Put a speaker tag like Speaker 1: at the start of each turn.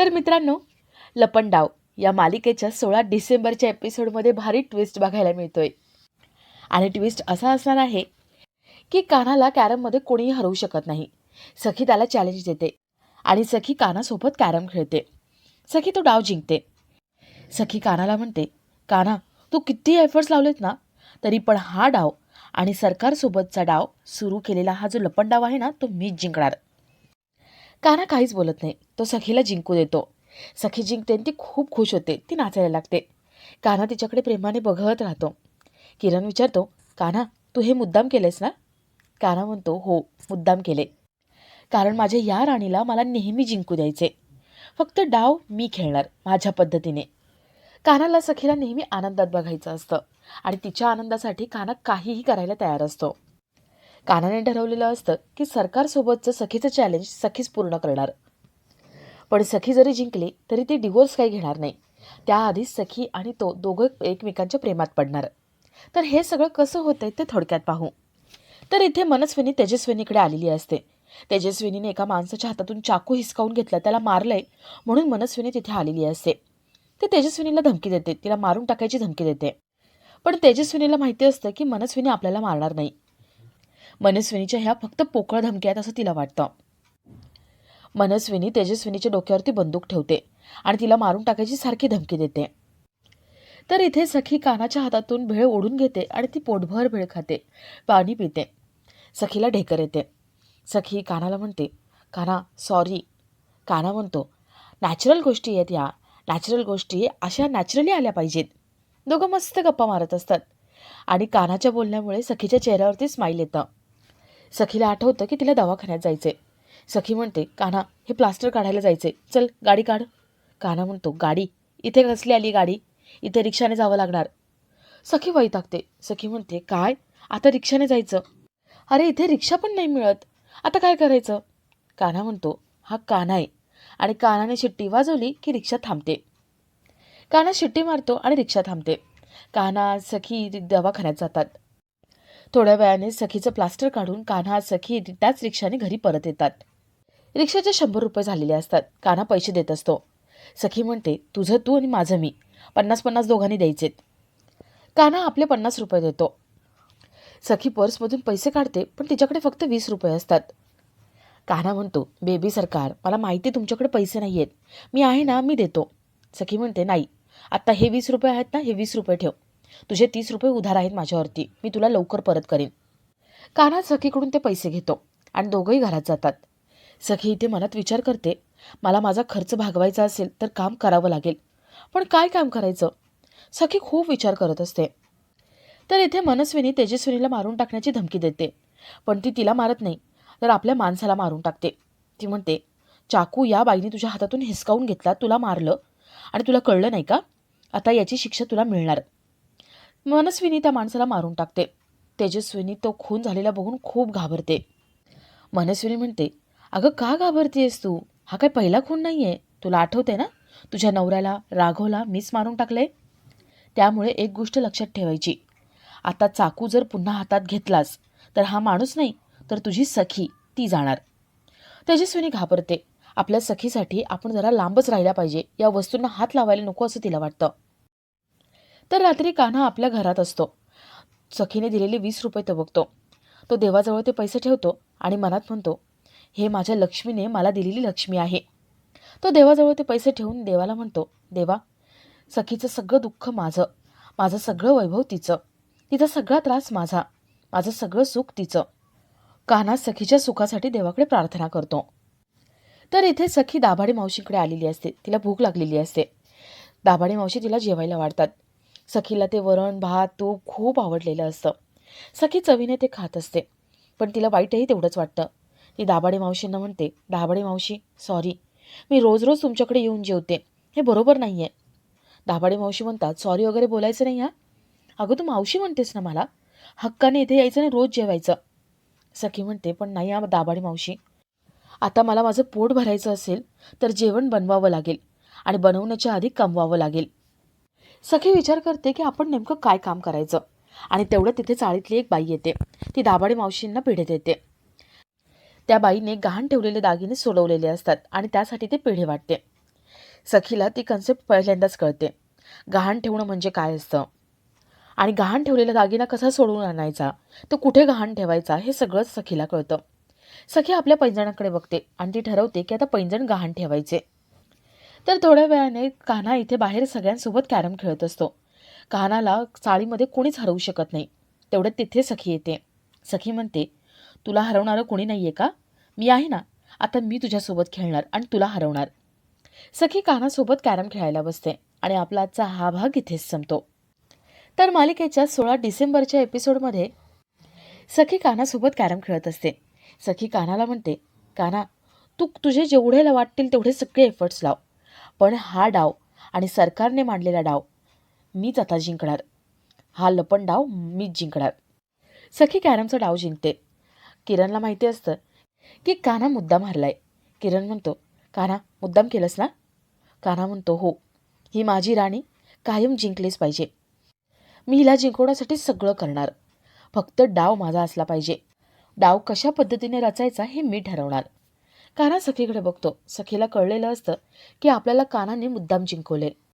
Speaker 1: तर मित्रांनो लपंडाव या मालिकेच्या सोळा डिसेंबरच्या एपिसोडमध्ये भारी ट्विस्ट बघायला मिळतोय. आणि ट्विस्ट असा असणार आहे की कानाला कॅरममध्ये कोणीही हरवू शकत नाही. सखी त्याला चॅलेंज देते आणि सखी कानासोबत कॅरम खेळते. सखी तो डाव जिंकते. सखी कानाला म्हणते काना तू किती एफर्ट्स लावलेत ना तरी पण हा डाव आणि सरकारसोबतचा डाव सुरू केलेला हा जो लपंडाव आहे ना तो मीच जिंकणार. काना काहीच बोलत नाही. तो सखीला जिंकू देतो. सखी जिंकते आणि ती खूप खुश होते. ती नाचायला लागते. काना तिच्याकडे प्रेमाने बघत राहतो. किरण विचारतो काना तू हे मुद्दाम केलेस ना? काना म्हणतो हो मुद्दाम केले. कारण माझ्या या राणीला मला नेहमी जिंकू द्यायचे. फक्त डाव मी खेळणार माझ्या पद्धतीने. कानाला सखीला नेहमी आनंदात बघायचं असतं आणि तिच्या आनंदासाठी काना काहीही करायला तयार असतो. कानाने ठरवलेलं असतं की सरकारसोबतचं सखीचं चॅलेंज सखीच पूर्ण करणार. पण सखी जरी जिंकली तरी ती डिवोर्स काही घेणार नाही. त्याआधी सखी आणि तो दोघं एकमेकांच्या प्रेमात पडणार. तर हे सगळं कसं होतंय ते थोडक्यात पाहू. तर इथे मनस्विनी तेजस्विनीकडे आलेली असते. तेजस्विनीने एका माणसाच्या हातातून चाकू हिसकावून घेतला त्याला मारलंय म्हणून मनस्विनी तिथे आलेली असते. ते तेजस्विनीला धमकी देते तिला मारून टाकायची धमकी देते. पण तेजस्विनीला माहिती असतं की मनस्विनी आपल्याला मारणार नाही. मनस्विनीच्या ह्या फक्त पोकळ धमक्या आहेत असं तिला वाटतं. मनस्विनी तेजस्विनीच्या डोक्यावरती बंदूक ठेवते आणि तिला मारून टाकायची सारखी धमकी देते. तर इथे सखी कानाच्या हातातून भेळ ओढून घेते आणि ती पोटभर भेळ खाते. पाणी पिते. सखीला ढेकर येते. सखी कानाला म्हणते काना सॉरी काना म्हणतो नॅचरल गोष्टी आहेत या. नॅचरल गोष्टी अशा नॅचरली आल्या पाहिजेत. दोघं मस्त गप्पा मारत असतात. आणि कानाच्या बोलण्यामुळे सखीच्या चेहऱ्यावरती स्माईल येतं. सखीला आठवतं की तिला दवाखान्यात जायचंय. सखी म्हणते कान्हा हे प्लास्टर काढायला जायचे चल गाडी काढ. कान्हा म्हणतो गाडी? इथे कसली आली गाडी? इथे रिक्षाने जावं लागणार. सखी वैतागते. सखी म्हणते काय? आता रिक्षाने जायचं. अरे इथे रिक्षा पण नाही मिळत. आता काय करायचं? कान्हा म्हणतो हा कान्हा आहे. आणि कानाने शिट्टी वाजवली की रिक्षा थांबते. कान्हा शिट्टी मारतो आणि रिक्षा थांबते. कान्हा सखी दवाखान्यात जातात. थोड्या वेळाने सखीचं प्लास्टर काढून कान्हा सखी त्याच रिक्षाने घरी परत येतात. रिक्षाचे शंभर रुपये झालेले असतात. कान्हा पैसे देत असतो. सखी म्हणते तुझं तू आणि माझं मी. पन्नास पन्नास दोघांनी द्यायचेत. कान्हा आपले पन्नास रुपये देतो. सखी पर्समधून पैसे काढते पण तिच्याकडे फक्त वीस रुपये असतात. कान्हा म्हणतो बेबी सरकार मला माहिती तुमच्याकडे पैसे नाही आहेत मी आहे ना मी देतो. सखी म्हणते नाही. आत्ता हे वीस रुपये आहेत ना हे वीस रुपये ठेव. तुझे तीस रुपये उधार आहेत माझ्यावरती. मी तुला लवकर परत करेन. कान्हा सखीकडून ते पैसे घेतो आणि दोघंही घरात जातात. सखी इथे मनात विचार करते मला माझा खर्च भागवायचा असेल तर काम करावं लागेल. पण काय काम करायचं? सखी खूप विचार करत असते. तर इथे मनस्विनी तेजस्विनीला मारून टाकण्याची धमकी देते. पण ती तिला मारत नाही तर आपल्या माणसाला मारून टाकते. ती म्हणते चाकू या बाईने तुझ्या हातातून हिसकावून घेतला तुला मारलं आणि तुला कळलं नाही का? आता याची शिक्षा तुला मिळणार. मनस्विनी त्या माणसाला मारून टाकते. तेजस्विनी तो खून झालेला बघून खूप घाबरते. मनस्विनी म्हणते अगं का घाबरतेस तू? हा काय पहिला खून नाही आहे तुला आठवते ना? तुझ्या नवऱ्याला राघवला मीच मारून टाकले. त्यामुळे एक गोष्ट लक्षात ठेवायची. आता चाकू जर पुन्हा हातात घेतलास तर हा माणूस नाही तर तुझी सखी ती जाणार. तेजस्विनी घाबरते. आपल्या सखीसाठी आपण जरा लांबच राहिला पाहिजे. या वस्तूंना हात लावायला नको असं तिला वाटतं. तर रात्री कान्हा आपल्या घरात असतो. सखीने दिलेले वीस रुपये तो बघतो. तो देवाजवळ ते पैसे ठेवतो आणि मनात म्हणतो हे माझ्या लक्ष्मीने मला दिलेली लक्ष्मी आहे. तो देवाजवळ ते पैसे ठेवून देवाला म्हणतो देवा सखीचं सगळं दुःख माझं. माझं सगळं वैभव तिचं. तिचा सगळा त्रास माझा. माझं सगळं सुख तिचं. कान्हा सखीच्या सुखासाठी देवाकडे प्रार्थना करतो. तर इथे सखी दाभाडी मावशीकडे आलेली असते. तिला भूक लागलेली असते. दाभाडी मावशी तिला जेवायला वाढतात. सखीला ते वरण भात तूप खूप आवडलेलं असतं. सखी चवीने ते खात असते पण तिला वाईटही तेवढंच वाटतं. ती दाभाडे मावशींना म्हणते दाभाडे मावशी सॉरी मी रोज रोज तुमच्याकडे येऊन जेवते. हे बरोबर नाही आहे दाभाडे मावशी म्हणतात सॉरी वगैरे बोलायचं नाही हा? अगं तू मावशी म्हणतेस ना मला? हक्काने इथे यायचं आणि रोज जेवायचं. सखी म्हणते पण नाही हा दाभाडे मावशी. आता मला माझं पोट भरायचं असेल तर जेवण बनवावं लागेल आणि बनवण्याच्या आधी कमवावं लागेल. सखी विचार करते की आपण नेमकं काय काम करायचं? आणि तेवढं तिथे चाळीतली एक बाई येते. ती दाभाडी मावशींना पिढे देते. त्या बाईने गहाण ठेवलेले दागिने सोडवलेले असतात आणि त्यासाठी ते पिढे वाटते. सखीला ती कन्सेप्ट पहिल्यांदाच कळते. गहाण ठेवणं म्हणजे काय असतं? आणि गहाण ठेवलेला दागिना कसा सोडवून आणायचा? तो कुठे गहाण ठेवायचा? हे सगळंच सखीला कळतं. सखी आपल्या पैंजणाकडे बघते आणि ती ठरवते की आता पैंजण गहाण ठेवायचे. तर थोड्या वेळाने कान्हा इथे बाहेर सगळ्यांसोबत कॅरम खेळत असतो. कान्हाला चाळीमध्ये कोणीच हरवू शकत नाही. तेवढ्यात तिथे सखी येते. सखी म्हणते तुला हरवणारं कोणी नाही आहे का? मी आहे ना. आता मी तुझ्यासोबत खेळणार आणि तुला हरवणार. सखी कान्हासोबत कॅरम खेळायला बसते आणि आपला आजचा हा भाग इथेच संपतो. तर मालिकेच्या सोळा डिसेंबरच्या एपिसोडमध्ये सखी कान्हासोबत कॅरम खेळत असते. सखी कान्हाला म्हणते कान्हा तू तुझे जेवढे वाटतील तेवढे सगळे एफर्ट्स लाव. पण हा डाव आणि सरकारने मांडलेला डाव मीच आता जिंकणार. हा लपण डाव मीच जिंकणार. सखी कॅरमचा डाव जिंकते. किरणला माहिती असतं की कान्हा मुद्दाम हरलाय. किरण म्हणतो कान्हा मुद्दाम केलंस ना? कान्हा म्हणतो हो. ही माझी राणी कायम जिंकलीच पाहिजे. मी हिला जिंकवण्यासाठी सगळं करणार. फक्त डाव माझा असला पाहिजे. डाव कशा पद्धतीने रचायचा हे मी ठरवणार. कान्हा सखीकडे बघतो. सखीला कळलेलं असतं की आपल्याला कान्हाने मुद्दाम जिंकवले.